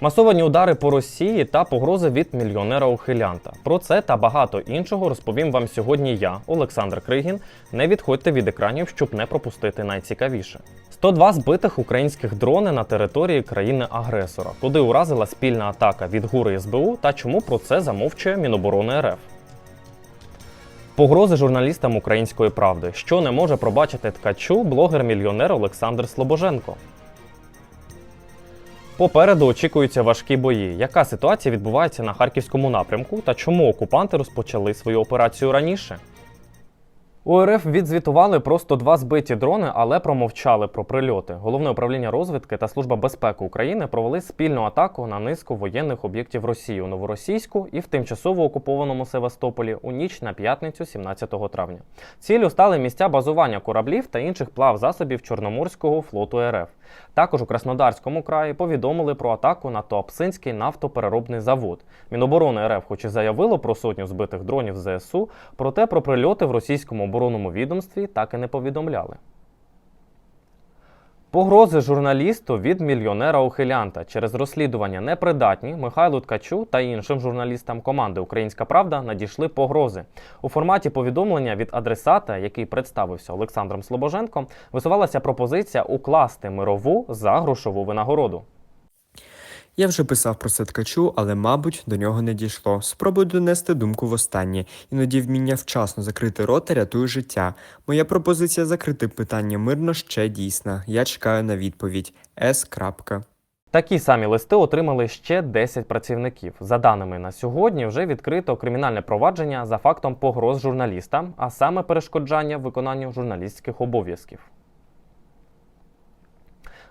Масовані удари по Росії та погрози від мільйонера ухилянта. Про це та багато іншого розповім вам сьогодні я, Олександр Кригін. Не відходьте від екранів, щоб не пропустити найцікавіше. 102 збитих українських дрони на території країни-агресора, куди уразила спільна атака від ГУРи СБУ та чому про це замовчує Міноборони РФ. Погрози журналістам української правди, що не може пробачити ткачу блогер-мільйонер Олександр Слобоженко. Попереду очікуються важкі бої. Яка ситуація відбувається на харківському напрямку та чому окупанти розпочали свою операцію раніше? У РФ відзвітували про 102 збиті дрони, але промовчали про прильоти. Головне управління розвідки та служба безпеки України провели спільну атаку на низку воєнних об'єктів Росії у Новоросійську і в тимчасово окупованому Севастополі у ніч на п'ятницю, 17 травня. Ціллю стали місця базування кораблів та інших плавзасобів Чорноморського флоту РФ. Також у Краснодарському краї повідомили про атаку на Туапсинський нафтопереробний завод. Міноборони РФ, хоч і заявило про сотню збитих дронів ЗСУ, проте про прильоти в російському оборонному відомстві так і не повідомляли. Погрози журналісту від мільйонера ухилянта через розслідування непридатні Михайлу Ткачу та іншим журналістам команди Українська Правда надійшли погрози. У форматі повідомлення від адресата, який представився Олександром Слобоженком, висувалася пропозиція укласти мирову за грошову винагороду. Я вже писав про це ткачу, але, мабуть, до нього не дійшло. Спробую донести думку востаннє. Іноді вміння вчасно закрити рота рятує життя. Моя пропозиція закрити питання мирно ще дійсна. Я чекаю на відповідь. С. Такі самі листи отримали ще 10 працівників. За даними на сьогодні, вже відкрито кримінальне провадження за фактом погроз журналістам, а саме перешкоджання виконанню журналістських обов'язків.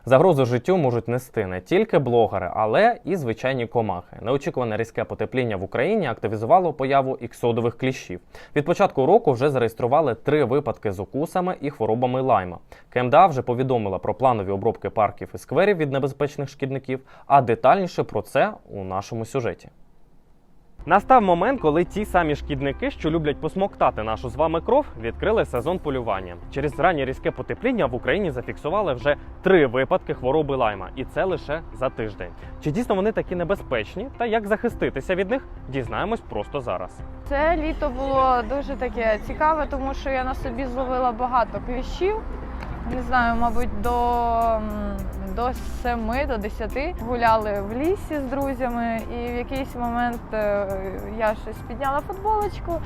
Загрозу життю можуть нести не тільки блогери, але і звичайні комахи. Неочікуване різке потепління в Україні активізувало появу іксодових кліщів. Від початку року вже зареєстрували три випадки з укусами і хворобами лайма. КМДА вже повідомила про планові обробки парків і скверів від небезпечних шкідників, а детальніше про це у нашому сюжеті. Настав момент, коли ті самі шкідники, що люблять посмоктати нашу з вами кров, відкрили сезон полювання. Через раннє різке потепління в Україні зафіксували вже три випадки хвороби лайма, і це лише за тиждень. Чи дійсно вони такі небезпечні та як захиститися від них, дізнаємось просто зараз. Це літо було дуже таке цікаве, тому що я на собі зловила багато кліщів. Не знаю, мабуть, до, до 7, до 10 гуляли в лісі з друзями, і в якийсь момент е, я щось підняла футболочку,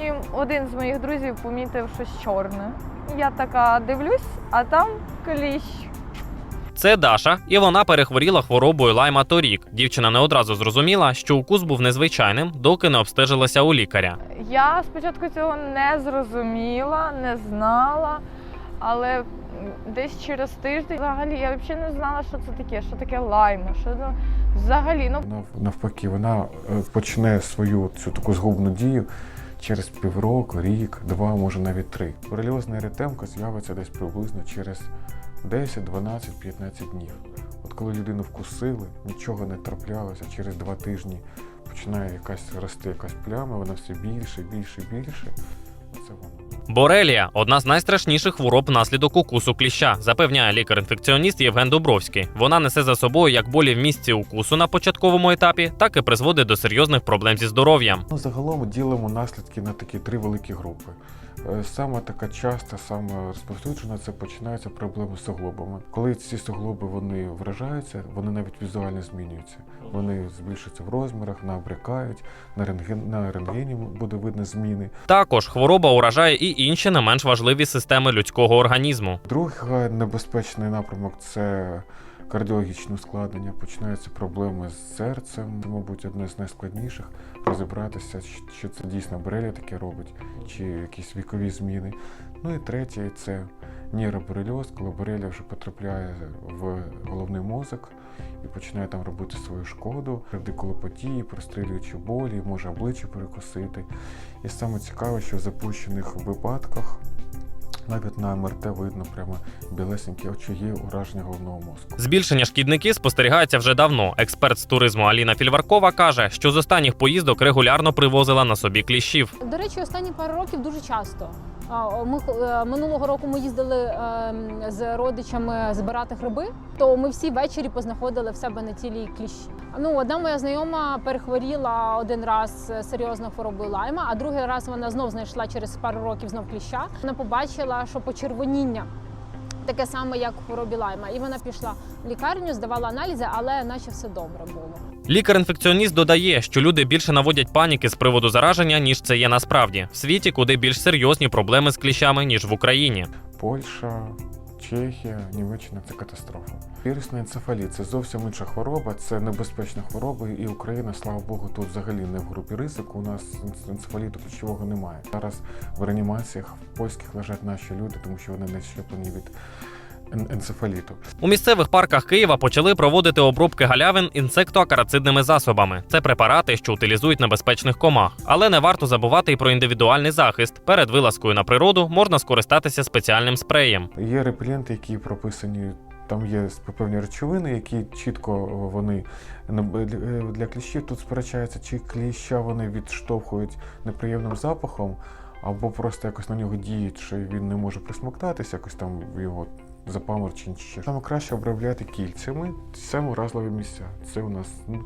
і один з моїх друзів помітив щось чорне. Я така дивлюсь, а там кліщ. Це Даша, і вона перехворіла хворобою лайма торік. Дівчина не одразу зрозуміла, що укус був незвичайним, доки не обстежилася у лікаря. Я спочатку цього не зрозуміла, не знала, але десь через тиждень взагалі я взагалі не знала, що це таке, що таке лайма, що ну, взагалі. Ну навпаки, вона е, почне свою цю таку згубну дію через півроку, рік, два, може навіть три. Бореліозна еритемка з'явиться десь приблизно через 10, 12, 15 днів. От коли людину вкусили, нічого не траплялося, через два тижні починає якась рости якась пляма, вона все більше, більше, більше. Борелія одна з найстрашніших хвороб внаслідок укусу кліща, запевняє лікар-інфекціоніст Євген Дубровський. Вона несе за собою як болі в місці укусу на початковому етапі, так і призводить до серйозних проблем зі здоров'ям. Загалом ділимо наслідки на такі три великі групи. Е, Саме така часта, саме розповсюджена, це починаються проблеми з суглобами. Коли ці суглоби вони вражаються, вони навіть візуально змінюються. Вони збільшуються в розмірах, набрякають, на, рентген, на рентгені буде видно зміни. Також хвороба уражає і інші не менш важливі системи людського організму. Другий небезпечний напрямок це кардіологічне ускладнення. Починаються проблеми з серцем. Це, мабуть, одне з найскладніших розібратися, чи це дійсно Борелія таке робить, чи якісь вікові зміни. Ну і третє це нейроборельоз, коли Борелія вже потрапляє в головний мозок і починає там робити свою шкоду, радикулопатії, прострілюючи болі, може обличчя перекосити. І саме цікаве, що в запущених випадках навіть на МРТ видно прямо білесенькі очаги ураження головного мозку. Збільшення шкідників спостерігається вже давно. Експерт з туризму Аліна Фільваркова каже, що з останніх поїздок регулярно привозила на собі кліщів. До речі, останні пару років дуже часто. Ми е, минулого року ми їздили е, з родичами збирати гриби, то ми всі ввечері познаходили в себе на тілі кліщі. Ну, одна моя знайома перехворіла один раз е, серйозно хворобою лайма, а другий раз вона знов знайшла через пару років знов кліща. Вона побачила, що почервоніння таке саме, як у хворобі лайма. І вона пішла в лікарню, здавала аналізи, але наче все добре було. Лікар-інфекціоніст додає, що люди більше наводять паніки з приводу зараження, ніж це є насправді. В світі куди більш серйозні проблеми з кліщами, ніж в Україні. Польща, Чехія, Німеччина це катастрофа. Вірусний енцефаліт це зовсім інша хвороба, це небезпечна хвороба, і Україна, слава Богу, тут взагалі не в групі ризику. У нас енцефаліту ключового немає. Зараз в реанімаціях в польських лежать наші люди, тому що вони не щеплені від енцефаліту. У місцевих парках Києва почали проводити обробки галявин інсектоакарацидними засобами. Це препарати, що утилізують небезпечних комах. Але не варто забувати і про індивідуальний захист. Перед вилазкою на природу можна скористатися спеціальним спреєм. Є репеленти, які прописані. Там є певні речовини, які чітко вони не- е, для кліщів тут сперечаються, чи кліща вони відштовхують неприємним запахом, або просто якось на нього діють, що він не може присмоктатися, якось там його запаморчень ще. Саме краще обробляти кільцями саме вразливі місця. Це у нас е,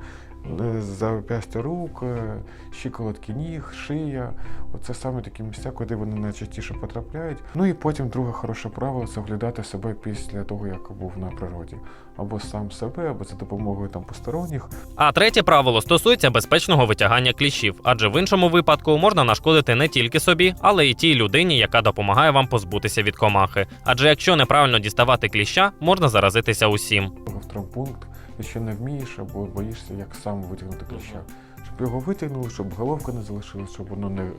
зап'ястя рук, е, щиколотки ніг, шия. Оце саме такі місця, куди вони найчастіше потрапляють. Ну і потім друге хороше правило це оглядати себе після того, як був на природі. Або сам себе, або за допомогою там посторонніх. А третє правило стосується безпечного витягання кліщів, адже в іншому випадку можна нашкодити не тільки собі, але й тій людині, яка допомагає вам позбутися від комахи. Адже якщо неправильно діставати кліща, можна заразитися усім. в травмпункт, якщо не вмієш або боїшся, як сам витягнути кліща. Щоб його витягнули, щоб головка не залишилась, щоб воно не е,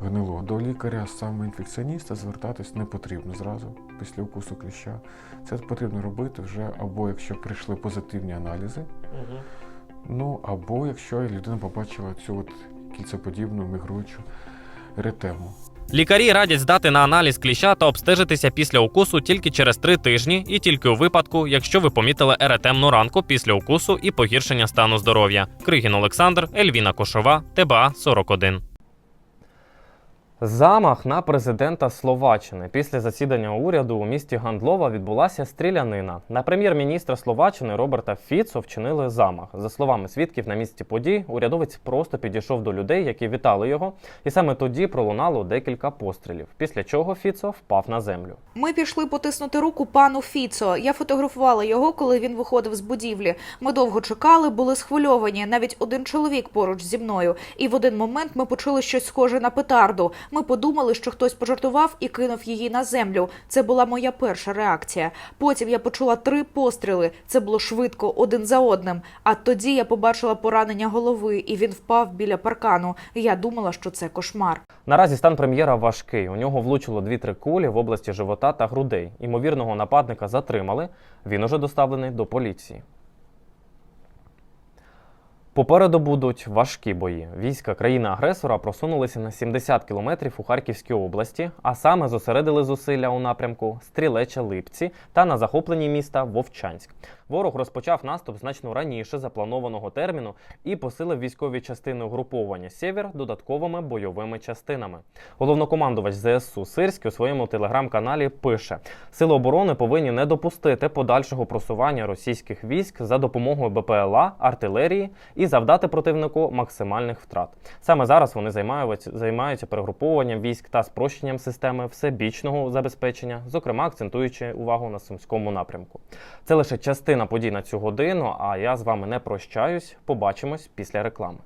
гнило. До лікаря саме інфекціоніста звертатись не потрібно зразу після укусу кліща. Це потрібно робити вже або якщо прийшли позитивні аналізи, ну або якщо людина побачила цю от кільцеподібну мігруючу еретему. Лікарі радять здати на аналіз кліща та обстежитися після укусу тільки через три тижні, і тільки у випадку, якщо ви помітили еретемну ранку після укусу і погіршення стану здоров'я. Кригін Олександр, Ельвіна Кошова, ТБА 41. Замах на президента Словаччини після засідання уряду у місті Гандлова відбулася стрілянина. На прем'єр-міністра Словаччини Роберта Фіцо вчинили замах. За словами свідків на місці подій, урядовець просто підійшов до людей, які вітали його, і саме тоді пролунало декілька пострілів. Після чого Фіцо впав на землю. Ми пішли потиснути руку пану Фіцо. Я фотографувала його, коли він виходив з будівлі. Ми довго чекали, були схвильовані. Навіть один чоловік поруч зі мною. І в один момент ми почули щось схоже на петарду. Ми подумали, що хтось пожартував і кинув її на землю. Це була моя перша реакція. Потім я почула три постріли. Це було швидко, один за одним. А тоді я побачила поранення голови, і він впав біля паркану. Я думала, що це кошмар. Наразі стан прем'єра важкий. У нього влучило 2-3 кулі в області живота та грудей. Імовірного нападника затримали. Він уже доставлений до поліції. Попереду будуть важкі бої. Війська країни-агресора просунулися на 70 кілометрів у Харківській області, а саме зосередили зусилля у напрямку Стрілеча Липці та на захопленні міста Вовчанськ. Ворог розпочав наступ значно раніше запланованого терміну і посилив військові частини угруповання Сєвєр додатковими бойовими частинами. Головнокомандувач ЗСУ Сирський у своєму телеграм-каналі пише: Сили оборони повинні не допустити подальшого просування російських військ за допомогою БПЛА, артилерії і завдати противнику максимальних втрат. Саме зараз вони займаються, перегруповуванням військ та спрощенням системи всебічного забезпечення, зокрема акцентуючи увагу на сумському напрямку. Це лише частина подій на цю годину. А я з вами не прощаюсь. Побачимось після реклами.